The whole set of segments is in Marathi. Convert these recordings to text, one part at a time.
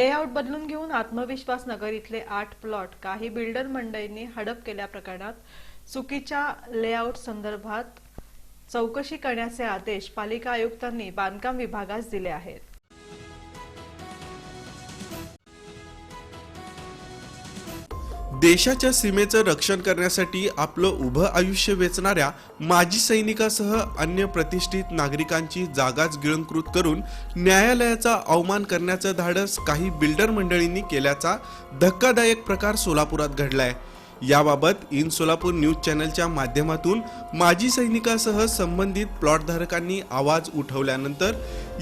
लेआउट बदलून घेऊन आत्मविश्वास नगर इथले आठ प्लॉट काही बिल्डर मंडळींनी हडप केल्या प्रकरणात चुकीच्या लेआउट संदर्भात चौकशी करण्याचे आदेश पालिका आयुक्तांनी बांधकाम विभागास दिले आहेत. देशाच्या सीमेचं रक्षण करण्यासाठी आपलं उभं आयुष्य वेचणाऱ्या माजी सैनिकासह अन्य प्रतिष्ठित नागरिकांची जागाच गिळंकृत करून न्यायालयाचा अवमान करण्याचं धाडस काही बिल्डर मंडळींनी केल्याचा धक्कादायक प्रकार सोलापुरात घडलाय. याबाबत इन सोलापूर न्यूज चॅनलच्या माध्यमातून माजी सैनिकासह संबंधित प्लॉटधारकांनी आवाज उठवल्यानंतर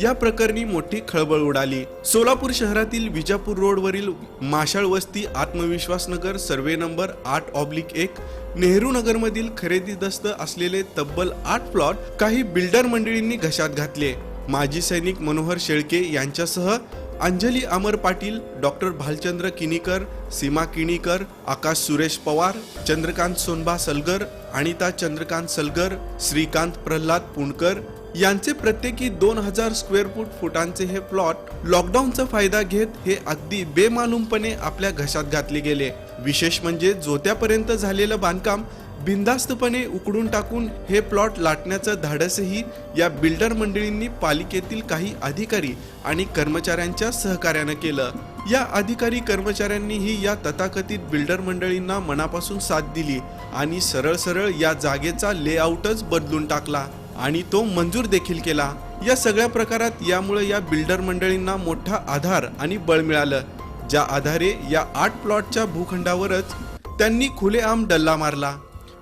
या प्रकरणी मोठी खळबळ उडाली. सोलापूर शहरातील विजापूर रोडवरील माशाळ वस्ती आत्मविश्वास नगर सर्वे नंबर आठ ऑब्लिक एक नेहरू नगरमधील खरेदीदस्त असलेले तब्बल आठ प्लॉट काही बिल्डर मंडळींनी घशात घातले. माजी सैनिक मनोहर शेळके यांच्यासह अंजली अमर पाटील डॉक्टर भालचंद्र किनीकर सीमा किणीकर आकाश सुरेश पवार चंद्रकांत सोनबा सलगर अनिता चंद्रकांत सलगर श्रीकांत प्रल्हाद पुणकर यांचे प्रत्येकी दोन हजार स्क्वेअर फूट फुटांचे हे प्लॉट लॉकडाऊनचा फायदा घेत हे अगदी बेमालूमपणे आपल्या घशात घातले गेले. विशेष म्हणजे जोत्यापर्यंत झालेलं बांधकाम बिंदास्तपणे उकडून टाकून हे प्लॉट लाटण्याचं धाडसही या बिल्डर मंडळींनी पालिकेतील काही अधिकारी आणि कर्मचाऱ्यांच्या सहकार्यानं केलं. या अधिकारी कर्मचाऱ्यांनीही या तथाकथित बिल्डर मंडळींना मनापासून साथ दिली आणि सरळ सरळ या जागेचा लेआउटच बदलून टाकला आणि तो मंजूर देखील केला. या सगळ्या प्रकारात यामुळे या बिल्डर मंडळींना मोठा आधार आणि बळ मिळालं. ज्या आधारे या आठ प्लॉटच्या भूखंडावरच त्यांनी खुलेआम डल्ला मारला.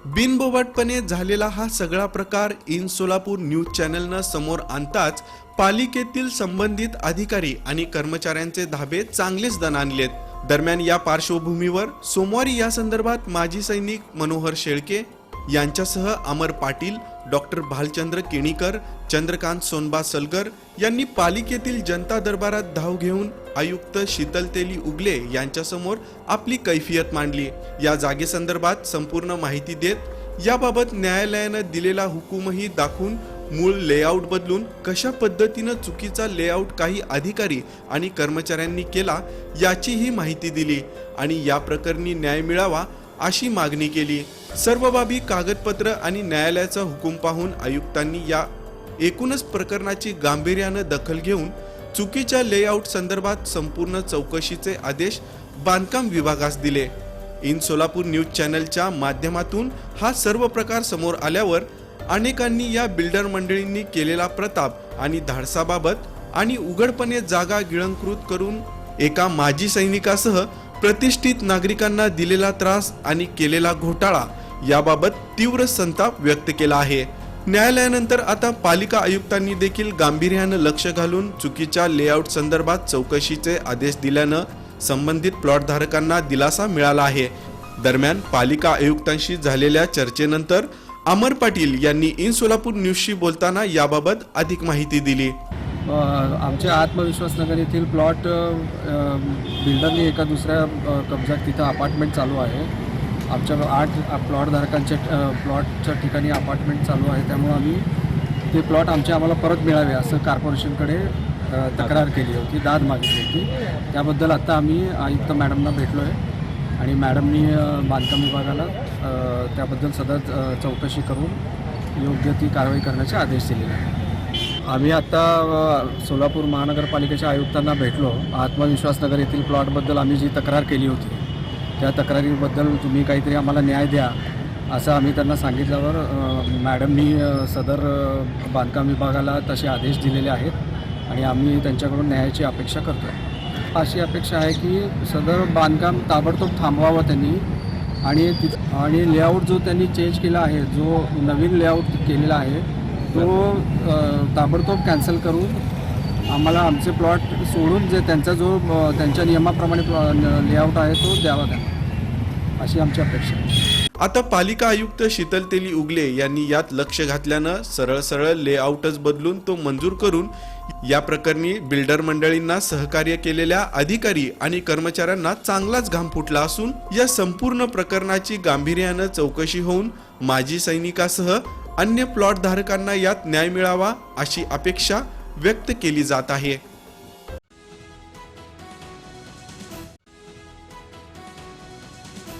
बिनबोबाटपणे झालेला हा सगळा प्रकार इन सोलापूर न्यूज चॅनलनं समोर आणताच पालिकेतील संबंधित अधिकारी आणि कर्मचाऱ्यांचे धाबे चांगलेच दणाणलेत दरम्यान या पार्श्वभूमीवर सोमवारी या संदर्भात माजी सैनिक मनोहर शेळके यांच्यासह अमर पाटील डॉक्टर भालचंद्र केणीकर चंद्रकांत सोनबा सलगर यांनी पालिकेतील जनता दरबारात धाव घेऊन आयुक्त शीतल तेली उगले यांच्यासमोर आपली कैफियत मांडली. या जागेसंदर्भात संपूर्ण माहिती देत याबाबत न्यायालयानं दिलेला हुकूमही दाखवून मूळ लेआउट बदलून कशा पद्धतीनं चुकीचा लेआउट काही अधिकारी आणि कर्मचाऱ्यांनी केला याचीही माहिती दिली आणि या प्रकरणी न्याय मिळावा अशी मागणी केली. सर्व बाबी कागदपत्र आणि न्यायालयाचा हुकूम पाहून आयुक्तांनी या एकूणच प्रकरणाची गांभीर्यानं दखल घेऊन चुकीच्या लेआउट संदर्भात संपूर्ण चौकशीचे आदेश बांधकाम विभागास दिले. इन सोलापूर न्यूज चॅनलच्या माध्यमातून हा सर्व प्रकार समोर आल्यावर अनेकांनी या बिल्डर मंडळींनी केलेला प्रताप आणि धाडसाबाबत आणि उघडपणे जागा गिळंकृत करून एका माजी सैनिकासह प्रतिष्ठित नागरिकांना दिलेला त्रास आणि केलेला घोटाळा याबाबत तीव्र संताप व्यक्त केला आहे. न्यायालयानंतर आता पालिका आयुक्तांनी देखील गांभीर्यानं लक्ष घालून चुकीच्या लेआउट संदर्भात चौकशीचे आदेश दिल्यानं संबंधित प्लॉट धारकांना दिलासा मिळाला आहे. दरम्यान पालिका आयुक्तांशी झालेल्या चर्चेनंतर अमर पाटील यांनी इन सोलापूर न्यूजशी बोलताना याबाबत अधिक माहिती दिली. आमच्या आत्मविश्वास नगर येथील प्लॉट बिल्डरनी एका दुसऱ्या कब्जात तिथं अपार्टमेंट चालू आहे. आमच्या आठ प्लॉटधारकांच्या प्लॉटच्या ठिकाणी अपार्टमेंट चालू आहे. त्यामुळं आम्ही ते प्लॉट आमचे आम्हाला परत मिळावे असं कॉर्पोरेशनकडे तक्रार केली होती दाद मागितली होती. त्याबद्दल आत्ता आम्ही आयुक्त मॅडमना भेटलो आहे आणि मॅडमनी बांधकाम विभागाला त्याबद्दल सदर चौकशी करून योग्य ती कारवाई करण्याचे आदेश दिलेले आहेत. आम्ही आत्ता सोलापूर महानगरपालिकेच्या आयुक्तांना भेटलो. आत्मविश्वासनगर येथील प्लॉटबद्दल आम्ही जी तक्रार केली होती त्या तक्रारीबद्दल तुम्ही काहीतरी आम्हाला न्याय द्या असं आम्ही त्यांना सांगितल्यावर मॅडमनी सदर बांधकाम विभागाला तसे आदेश दिलेले आहेत आणि आम्ही त्यांच्याकडून न्यायाची अपेक्षा करतो आहे अशी अपेक्षा आहे की सदर बांधकाम ताबडतोब थांबवावं त्यांनी आणि आणि लेआउट जो त्यांनी चेंज केला आहे जो नवीन लेआउट केलेला आहे तो ताबडतोब कॅन्सल करून आम्हाला आमचे प्लॉट सोडून जे त्यांचा जो त्यांच्या नियमाप्रमाणे लेआउट आहे तो द्यावा त्यांना. अशी आमची अपेक्षा आहे. आता पालिका आयुक्त शीतल तेली उगले यांनी यात लक्ष घातल्यानं सरळ सरळ लेआउटच बदलून तो मंजूर करून या प्रकरणी बिल्डर मंडळींना सहकार्य केलेल्या अधिकारी आणि कर्मचाऱ्यांना चांगलाच घाम फुटला असून या संपूर्ण प्रकरणाची गांभीर्यानं चौकशी होऊन माजी सैनिकासह अन्य प्लॉट धारकांना यात न्याय मिळावा अशी अपेक्षा व्यक्त केली जात आहे.